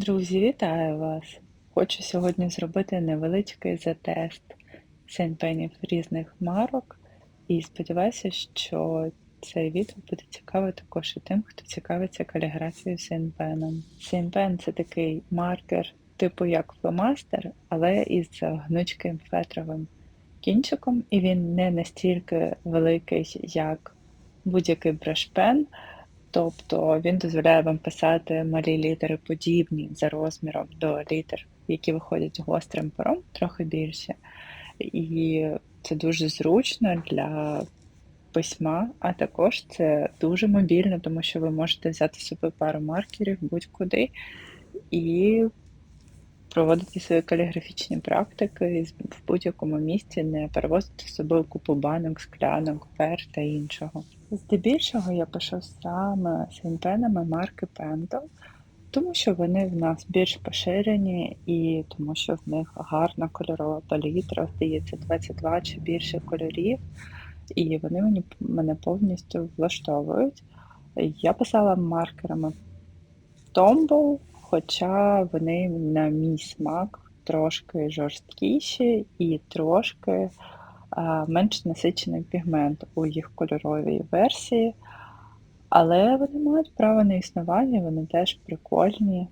Друзі, вітаю вас! Хочу сьогодні зробити невеличкий затест сенпенів різних марок і сподіваюся, що це відео буде цікаве також і тим, хто цікавиться каліграфією сенпеном. Сенпен це такий маркер, типу як фломастер, але із гнучким фетровим кінчиком, і він не настільки великий, як будь-який брошпен. Тобто він дозволяє вам писати малі літери подібні за розміром до літер, які виходять гострим пером, трохи більше. І це дуже зручно для письма, а також це дуже мобільно, тому що ви можете взяти собі пару маркерів будь-куди і проводити свої каліграфічні практики в будь-якому місці, не перевозити з собою купу банок, склянок, пер та іншого. Здебільшого я пишу саме синпенами марки Pentel, тому що вони в нас більш поширені і тому що в них гарна кольорова палітра, здається, 22 чи більше кольорів, і вони мені, мене повністю влаштовують. Я писала маркерами Tombow, хоча вони на мій смак трошки жорсткіші і трошки менш насичений пігмент у їх кольоровій версії, але вони мають право на існування, вони теж прикольні.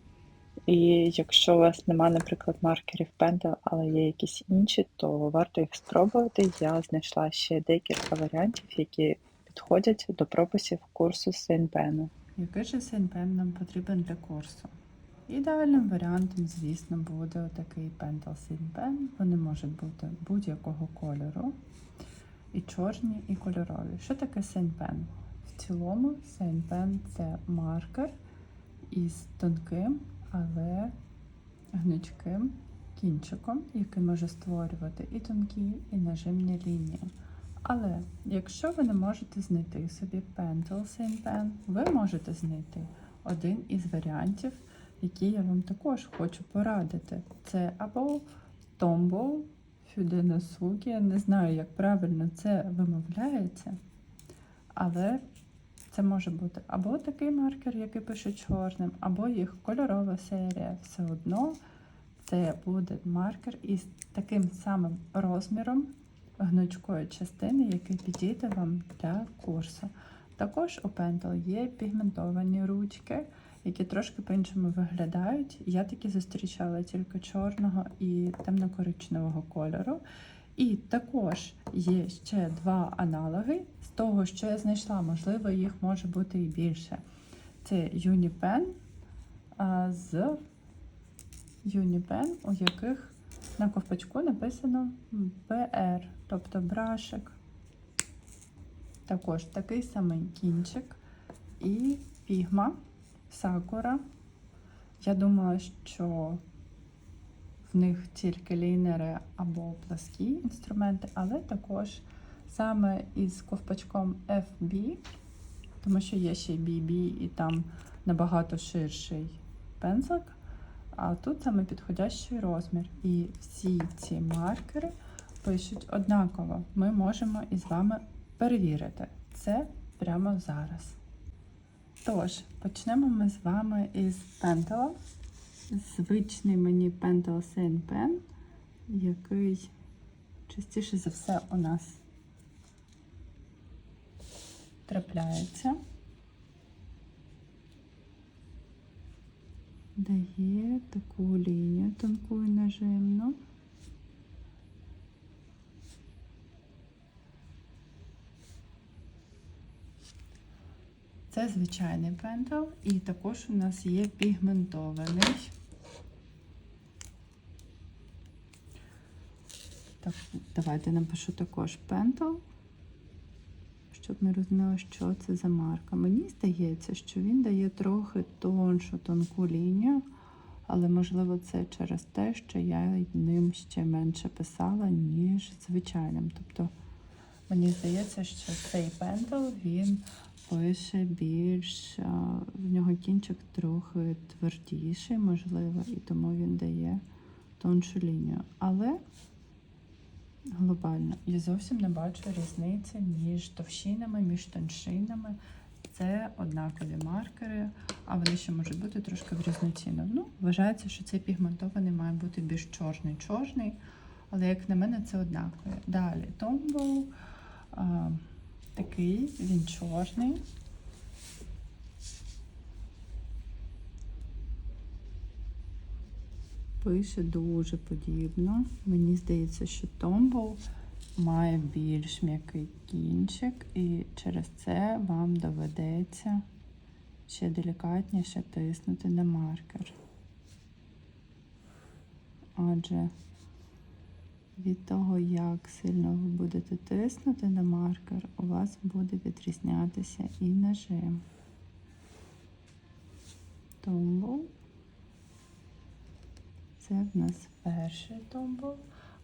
І якщо у вас немає, наприклад, маркерів Pentel, але є якісь інші, то варто їх спробувати. Я знайшла ще декілька варіантів, які підходять до прописів курсу Сейнпену. Який же сейнпен нам потрібен для курсу? Ідеальним варіантом, звісно, буде такий Pentel Pen. Вони можуть бути будь-якого кольору. І чорні, і кольорові. Що таке сейнпен? В цілому сейнпен це маркер із тонким, але гнучким кінчиком, який може створювати і тонкі, і нажимні лінії. Але якщо ви не можете знайти собі Pentel Pen, ви можете знайти один із варіантів які я вам також хочу порадити. Це або Tombow я не знаю, як правильно це вимовляється, але це може бути або такий маркер, який пише чорним, або їх кольорова серія. Все одно це буде маркер із таким самим розміром гнучкої частини, який підійде вам для курсу. Також у Pentel є пігментовані ручки які трошки по-іншому виглядають. Я такі зустрічала тільки чорного і темно-коричневого кольору. І також є ще два аналоги з того, що я знайшла, можливо, їх може бути і більше. Це Unipen з Unipen, у яких на ковпачку написано BR, тобто брашик. Також такий самий кінчик і пігма сакура. Я думала, що в них тільки лінери або пласкі інструменти, але також саме із ковпачком FB, тому що є ще BB і там набагато ширший пензлик. А тут саме підходящий розмір. І всі ці маркери пишуть однаково. Ми можемо із вами перевірити це прямо зараз. Тож, почнемо ми з вами із пентела. Звичний мені Pentel Saint Pen, який частіше за все у нас трапляється. Дає таку лінію тонку і нажимну. Це звичайний пентал, і також у нас є пігментований. Так, Давайте напишу також пентал, щоб ми розуміли, що це за марка. Мені здається, що він дає трохи тоншу тонку лінію, але, можливо, це через те, що я ним ще менше писала, ніж звичайним. Тобто, мені здається, що цей пентал, він пише більш, в нього кінчик трохи твердіший, можливо, і тому він дає тоншу лінію. Але глобально я зовсім не бачу різниці між товщинами, між тоншинами. це однакові маркери, а вони ще можуть бути трошки в різноцінно. Ну, вважається, що цей пігментований має бути більш чорний-чорний, але як на мене, це однакові. Далі а, такий, він чорний. Пише дуже подібно. Мені здається, що Tombow має більш м'який кінчик, і через це вам доведеться ще делікатніше тиснути на маркер. Адже від того, як сильно ви будете тиснути на маркер, у вас буде відрізнятися і нажим. Тому це в нас перший томбл.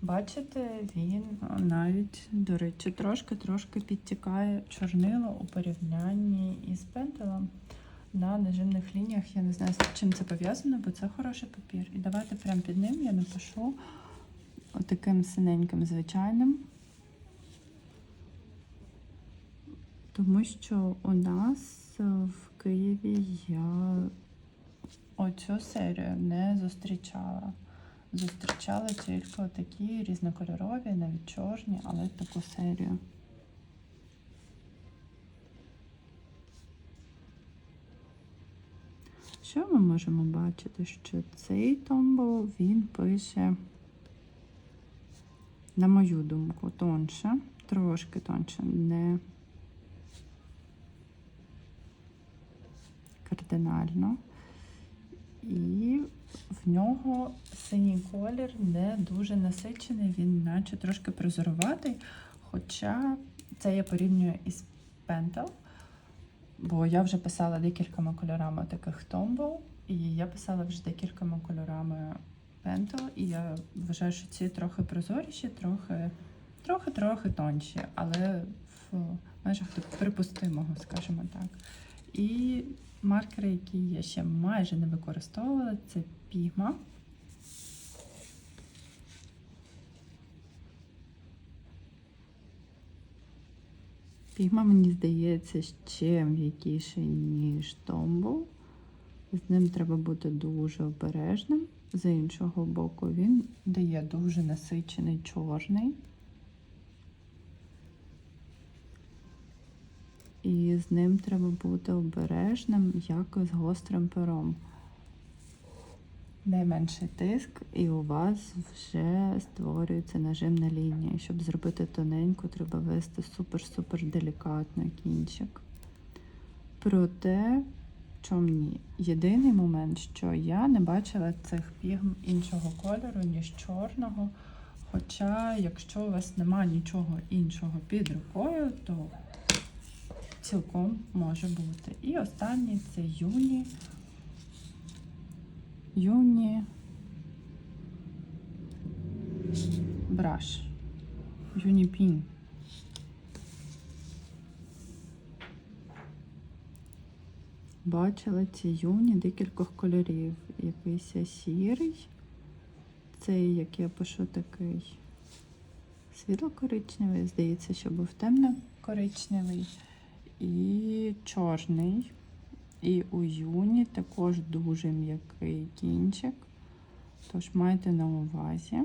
Бачите, він навіть, до речі, трошки-трошки підтікає чорнило у порівнянні із пентелем на нажимних лініях. Я не знаю, з чим це пов'язано, бо це хороший папір. І давайте прямо під ним я напишу отаким синеньким звичайним. Тому що у нас в Києві я оцю серію не зустрічала. Зустрічала тільки такі різнокольорові, навіть чорні, але таку серію. Що ми можемо бачити? Що цей томбо він пише, на мою думку, тонше, трошки тонше, не кардинально. І в нього синій колір не дуже насичений, він наче трошки прозоруватий. Хоча це я порівнюю із Pentel, бо я вже писала декількома кольорами таких томбов, і я писала вже декількома кольорами Pentel, і я вважаю, що ці трохи прозоріші, трохи, трохи-трохи тонші, але в межах припустимого, скажімо так. І маркери, які я ще майже не використовувала, це пігма. Пігма, мені здається, ще м'якіший, ніж томбу. З ним треба бути дуже обережним. З іншого боку, він дає дуже насичений чорний. І з ним треба бути обережним, як з гострим пером. Найменший тиск, і у вас вже створюється нажимна лінія. Щоб зробити тоненьку, треба вести супер-супер делікатно кінчик. Проте, чому ні? Єдиний момент, що я не бачила цих пігм іншого кольору, ніж чорного. Хоча, якщо у вас немає нічого іншого під рукою, то цілком може бути. І останній це юні. Юні браш. Юні пін. Бачила ці юні декількох кольорів. Якийсь сірий. Цей, як я пишу, такий світло-коричневий. Здається, що був темно-коричневий і чорний. І у юні також дуже м'який кінчик. Тож майте на увазі.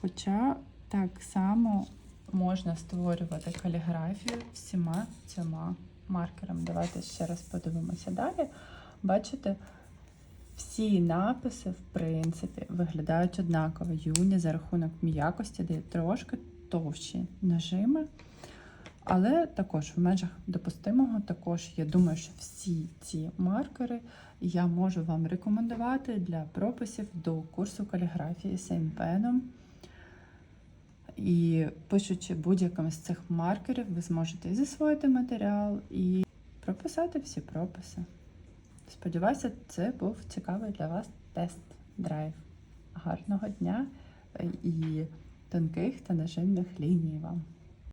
Хоча так само можна створювати каліграфію всіма цими маркерами. Давайте ще раз подивимося далі. Бачите, всі написи, в принципі, виглядають однаково. Юні за рахунок м'якості дає трошки товщі нажими. Але також в межах допустимого, також я думаю, що всі ці маркери я можу вам рекомендувати для прописів до курсу каліграфії сеймпеном. І пишучи будь-яким з цих маркерів, ви зможете і засвоїти матеріал і прописати всі прописи. Сподіваюся, це був цікавий для вас тест-драйв. Гарного дня і тонких та нажимних ліній вам!